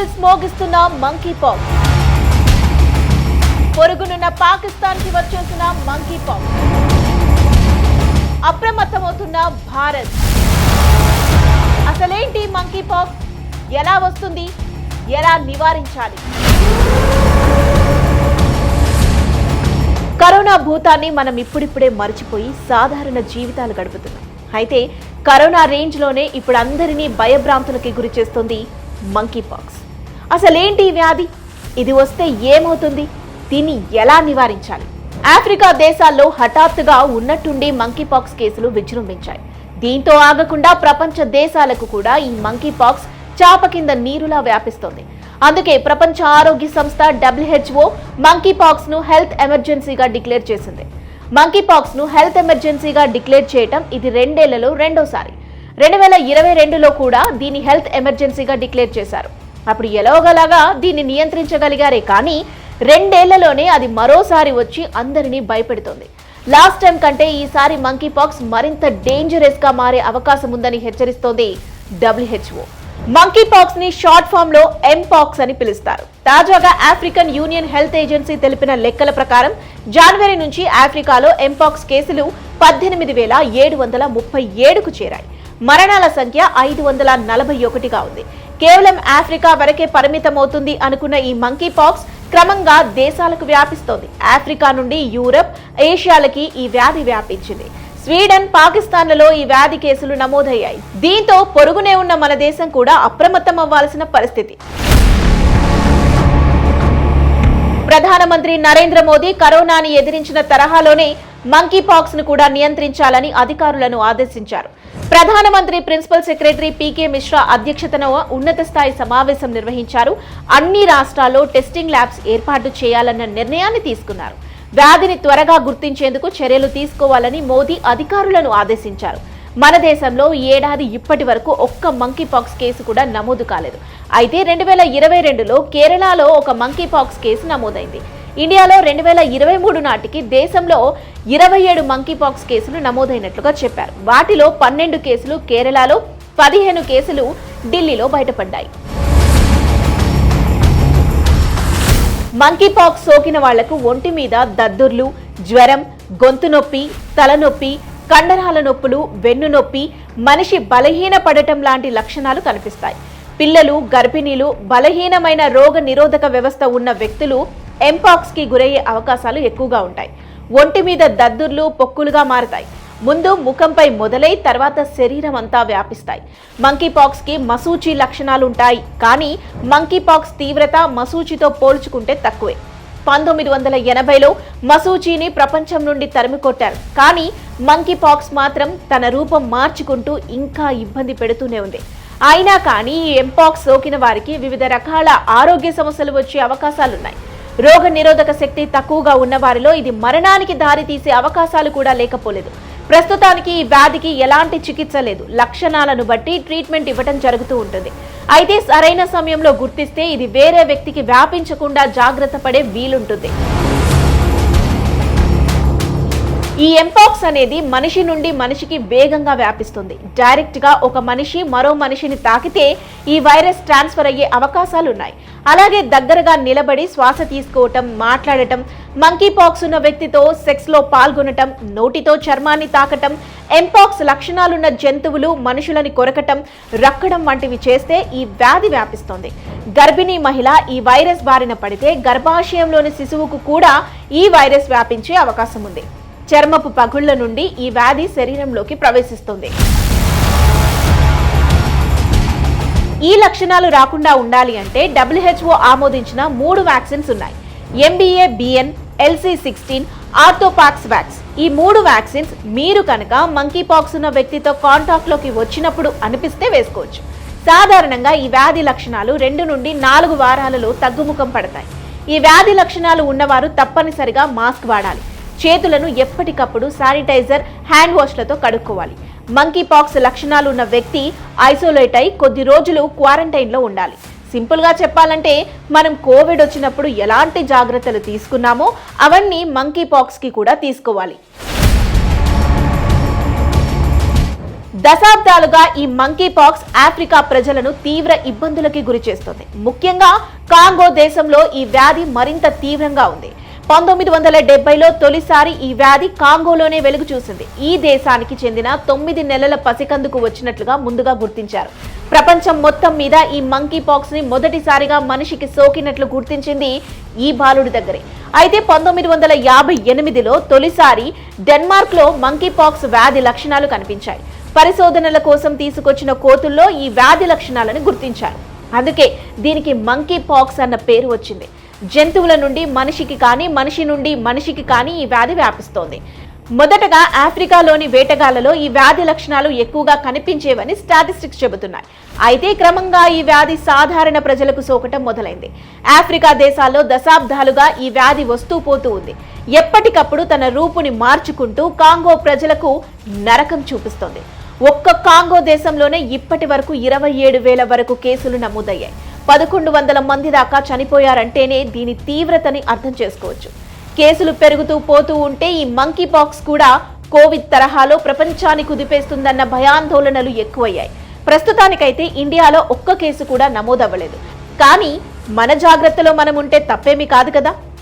Signals మోగిస్తున్న monkey pox పొరుగునున్న పాకిస్తాన్కి వచ్చేసిన మంకీ పాక్స్ అప్రమత్తమవుతున్న భారత్. అసలేంటి మంకీ పాక్స్ ఎలా వస్తుంది? ఎలా నివారించాలి? కరోనా భూతాన్ని మనం ఇప్పుడిప్పుడే మర్చిపోయి సాధారణ జీవితాలు గడుపుతున్నాం. అయితే కరోనా రేంజ్లోనే ఇప్పుడు అందరినీ భయభ్రాంతులకి గురి చేస్తుంది మంకీ పాక్స్ అసలేంటి ఈ వ్యాధి? ఇది వస్తే ఏమవుతుంది? దీన్ని ఎలా నివారించాలి? ఆఫ్రికా దేశాల్లో హఠాత్తుగా ఉన్నట్టుండి మంకీ పాక్స్ కేసులు విజృంభించాయి. దీంతో ఆగకుండా ప్రపంచ దేశాలకు కూడా ఈ మంకీ పాక్స్ చాప కింద నీరులా వ్యాపిస్తోంది. అందుకే ప్రపంచ ఆరోగ్య సంస్థ డబ్ల్యూహెచ్ఓ మంకీపాక్స్ను హెల్త్ ఎమర్జెన్సీగా డిక్లేర్ చేసింది. మంకీపాక్స్ను హెల్త్ ఎమర్జెన్సీగా డిక్లేర్ చేయటం ఇది రెండేళ్ళలో రెండోసారి. రెండు వేల ఇరవై రెండులో కూడా దీన్ని హెల్త్ ఎమర్జెన్సీగా డిక్లేర్ చేశారు. అప్పుడు ఎలాగలాగా దీన్ని నియంత్రించగలిగారే కానీ రెండేళ్ళలోనే అది మరోసారి వచ్చి అందరినీ భయపెడుతోంది. లాస్ట్ టైం కంటే ఈసారి మంకీ పాక్స్ మరింత డేంజరస్గా మారే అవకాశం ఉందని హెచ్చరిస్తోంది డబ్ల్యూహెచ్ఓ మంకీ పాక్స్ని షార్ట్ ఫామ్లో ఎంపాక్స్ అని పిలుస్తారు. తాజాగా ఆఫ్రికన్ యూనియన్ హెల్త్ ఏజెన్సీ తెలిపిన లెక్కల ప్రకారం జనవరి నుంచి ఆఫ్రికాలో ఎంపాక్స్ కేసులు పద్దెనిమిది వేల ఏడు వందల ముప్పై ఏడుకు చేరాయి. మరణాల సంఖ్య ఐదు వందల నలభై ఒకటిగా ఉంది. కేవలం ఆఫ్రికా వరకే పరిమితమవుతుంది అనుకున్న ఈ మంకీ పాక్స్ క్రమంగా దేశాలకు వ్యాపిస్తోంది. ఆఫ్రికా నుండి యూరప్ ఏషియాలకి ఈ వ్యాధి వ్యాపించింది. స్వీడన్ పాకిస్తాన్లలో ఈ వ్యాధి కేసులు నమోదయ్యాయి. దీంతో పొరుగునే ఉన్న మన దేశం కూడా అప్రమత్తం అవ్వాల్సిన పరిస్థితి. ప్రధానమంత్రి నరేంద్ర మోదీ కరోనాని ఎదిరించిన తరహాలోనే మంకీపాక్స్ను కూడా నియంత్రించాలని అధికారులను ఆదేశించారు. ప్రధానమంత్రి ప్రిన్సిపల్ సెక్రటరీ పీకే మిశ్రా అధ్యక్షతన ఉన్నత స్థాయి సమావేశం నిర్వహించారు. అన్ని రాష్ట్రాల్లో టెస్టింగ్ ల్యాబ్స్ ఏర్పాటు చేయాలన్న నిర్ణయాన్ని తీసుకున్నారు. వ్యాధిని త్వరగా గుర్తించేందుకు చర్యలు తీసుకోవాలని మోదీ అధికారులను ఆదేశించారు. మన దేశంలో ఈ ఏడాది ఇప్పటి వరకు ఒక్క మంకీ పాక్స్ కేసు కూడా నమోదు కాలేదు. అయితే రెండు వేల ఇరవై రెండులో కేరళలో ఒక మంకీ పాక్స్ కేసు నమోదైంది. ఇండియాలో రెండు వేల ఇరవై మూడు నాటికి దేశంలో ఇరవై ఏడు మంకీ పాక్స్ కేసులు నమోదైనట్లుగా చెప్పారు. వాటిలో పన్నెండు కేసులు కేరళలో పదిహేను కేసులు ఢిల్లీలో బయటపడ్డాయి. మంకీ పాక్స్ సోకిన వాళ్ళకు ఒంటి మీద దద్దుర్లు జ్వరం గొంతు నొప్పి తలనొప్పి కండరాల నొప్పులు వెన్ను నొప్పి మనిషి బలహీన పడటం లాంటి లక్షణాలు కనిపిస్తాయి. పిల్లలు గర్భిణీలు బలహీనమైన రోగ నిరోధక వ్యవస్థ ఉన్న వ్యక్తులు ఎంపాక్స్కి గురయ్యే అవకాశాలు ఎక్కువగా ఉంటాయి. ఒంటి మీద దద్దుర్లు పొక్కులుగా మారతాయి. ముందు ముఖంపై మొదలై తర్వాత శరీరం అంతా వ్యాపిస్తాయి. మంకీపాక్స్కి మసూచి లక్షణాలు ఉంటాయి కానీ మంకీ పాక్స్ తీవ్రత మసూచితో పోల్చుకుంటే తక్కువే. పంతొమ్మిది వందల ఎనభైలో మసూచిని ప్రపంచం నుండి తరిమికొట్టారు. కానీ మంకీ పాక్స్ మాత్రం తన రూపం మార్చుకుంటూ ఇంకా ఇబ్బంది పెడుతూనే ఉంది. అయినా కానీ ఈ ఎంపాక్స్ సోకిన వారికి వివిధ రకాల ఆరోగ్య సమస్యలు వచ్చే అవకాశాలున్నాయి. రోగ నిరోధక శక్తి తక్కువగా ఉన్న వారిలో ఇది మరణానికి దారి తీసే అవకాశాలు కూడా లేకపోలేదు. ప్రస్తుతానికి ఈ వ్యాధికి ఎలాంటి చికిత్స లేదు. లక్షణాలను బట్టి ట్రీట్మెంట్ ఇవ్వటం జరుగుతూ ఉంటుంది. అయితే సరైన సమయంలో గుర్తిస్తే ఇది వేరే వ్యక్తికి వ్యాపించకుండా జాగ్రత్త పడే వీలుంటుంది. ఈ ఎంపాక్స్ అనేది మనిషి నుండి మనిషికి వేగంగా వ్యాపిస్తుంది. డైరెక్ట్గా ఒక మనిషి మరో మనిషిని తాకితే ఈ వైరస్ ట్రాన్స్ఫర్ అయ్యే అవకాశాలు ఉన్నాయి అలాగే దగ్గరగా నిలబడి శ్వాస తీసుకోవటం మాట్లాడటం మంకీ పాక్స్ ఉన్న వ్యక్తితో సెక్స్లో పాల్గొనటం నోటితో చర్మాన్ని తాకటం ఎంపాక్స్ లక్షణాలున్న జంతువులు మనుషులని కొరకటం రక్కడం వంటివి చేస్తే ఈ వ్యాధి వ్యాపిస్తుంది. గర్భిణీ మహిళ ఈ వైరస్ బారిన పడితే గర్భాశయంలోని శిశువుకు కూడా ఈ వైరస్ వ్యాపించే అవకాశం ఉంది చర్మపు పగుళ్ళ నుండి ఈ వ్యాధి శరీరంలోకి ప్రవేశిస్తుంది. ఈ లక్షణాలు రాకుండా ఉండాలి అంటే డబ్ల్యూహెచ్ఓ ఆమోదించిన మూడు వ్యాక్సిన్స్ ఉన్నాయి. MVA BN LC sixteen orthopox vax ఈ మూడు వ్యాక్సిన్స్ మీరు కనుక మంకీ పాక్స్ ఉన్న వ్యక్తితో కాంటాక్ట్లోకి వచ్చినప్పుడు అనిపిస్తే వేసుకోవచ్చు. సాధారణంగా ఈ వ్యాధి లక్షణాలు రెండు నుండి నాలుగు వారాలలో తగ్గుముఖం పడతాయి. ఈ వ్యాధి లక్షణాలు ఉన్నవారు తప్పనిసరిగా మాస్క్ వాడాలి. చేతులను ఎప్పటికప్పుడు శానిటైజర్ హ్యాండ్ వాష్లతో కడుక్కోవాలి. మంకీ పాక్స్ లక్షణాలు ఉన్న వ్యక్తి ఐసోలేట్ అయి కొద్ది రోజులు క్వారంటైన్లో ఉండాలి. సింపుల్గా చెప్పాలంటే మనం కోవిడ్ వచ్చినప్పుడు ఎలాంటి జాగ్రత్తలు తీసుకున్నామో అవన్నీ మంకీ పాక్స్కి కూడా తీసుకోవాలి. దశాబ్దాలుగా ఈ మంకీ పాక్స్ ఆఫ్రికా ప్రజలను తీవ్ర ఇబ్బందులకి గురి చేస్తుంది ముఖ్యంగా కాంగో దేశంలో ఈ వ్యాధి మరింత తీవ్రంగా ఉంది. పంతొమ్మిది వందల డెబ్బైలో తొలిసారి ఈ వ్యాధి కాంగోలోనే వెలుగు చూసింది ఈ దేశానికి చెందిన తొమ్మిది నెలల పసికందుకు వచ్చినట్లుగా ముందుగా గుర్తించారు. ప్రపంచం మొత్తం మీద ఈ మంకీ పాక్స్ని మొదటిసారిగా మనిషికి సోకినట్లు గుర్తించింది ఈ బాలుడి దగ్గరే. అయితే పంతొమ్మిది వందల యాభై ఎనిమిదిలో తొలిసారి డెన్మార్క్లో మంకీ పాక్స్ వ్యాధి లక్షణాలు కనిపించాయి. పరిశోధనల కోసం తీసుకొచ్చిన కోతుల్లో ఈ వ్యాధి లక్షణాలను గుర్తించారు. అందుకే దీనికి మంకీ పాక్స్ అన్న పేరు వచ్చింది. జంతువుల నుండి మనిషికి కానీ మనిషి నుండి మనిషికి కానీ ఈ వ్యాధి వ్యాపిస్తోంది. మొదటగా ఆఫ్రికాలోని వేటగాళ్ళలో ఈ వ్యాధి లక్షణాలు ఎక్కువగా కనిపించేవని స్టాటిస్టిక్స్ చెబుతున్నాయి. అయితే క్రమంగా ఈ వ్యాధి సాధారణ ప్రజలకు సోకటం మొదలైంది. ఆఫ్రికా దేశాల్లో దశాబ్దాలుగా ఈ వ్యాధి వస్తూ పోతూ ఉంది. ఎప్పటికప్పుడు తన రూపుని మార్చుకుంటూ కాంగో ప్రజలకు నరకం చూపిస్తోంది. ఒక్క కాంగో దేశంలోనే ఇప్పటి వరకు ఇరవై ఏడు వేల వరకు కేసులు నమోదయ్యాయి. పదకొండు వందల మంది దాకా చనిపోయారంటేనే దీని తీవ్రతని అర్థం చేసుకోవచ్చు. కేసులు పెరుగుతూ పోతూ ఉంటే ఈ మంకీ పాక్స్ కూడా కోవిడ్ తరహాలో ప్రపంచాన్ని కుదిపేస్తుందన్న భయాందోళనలు ఎక్కువయ్యాయి. ప్రస్తుతానికైతే ఇండియాలో ఒక్క కేసు కూడా నమోదవ్వలేదు. కానీ మన జాగ్రత్తలో మనం ఉంటే తప్పేమీ కాదు కదా?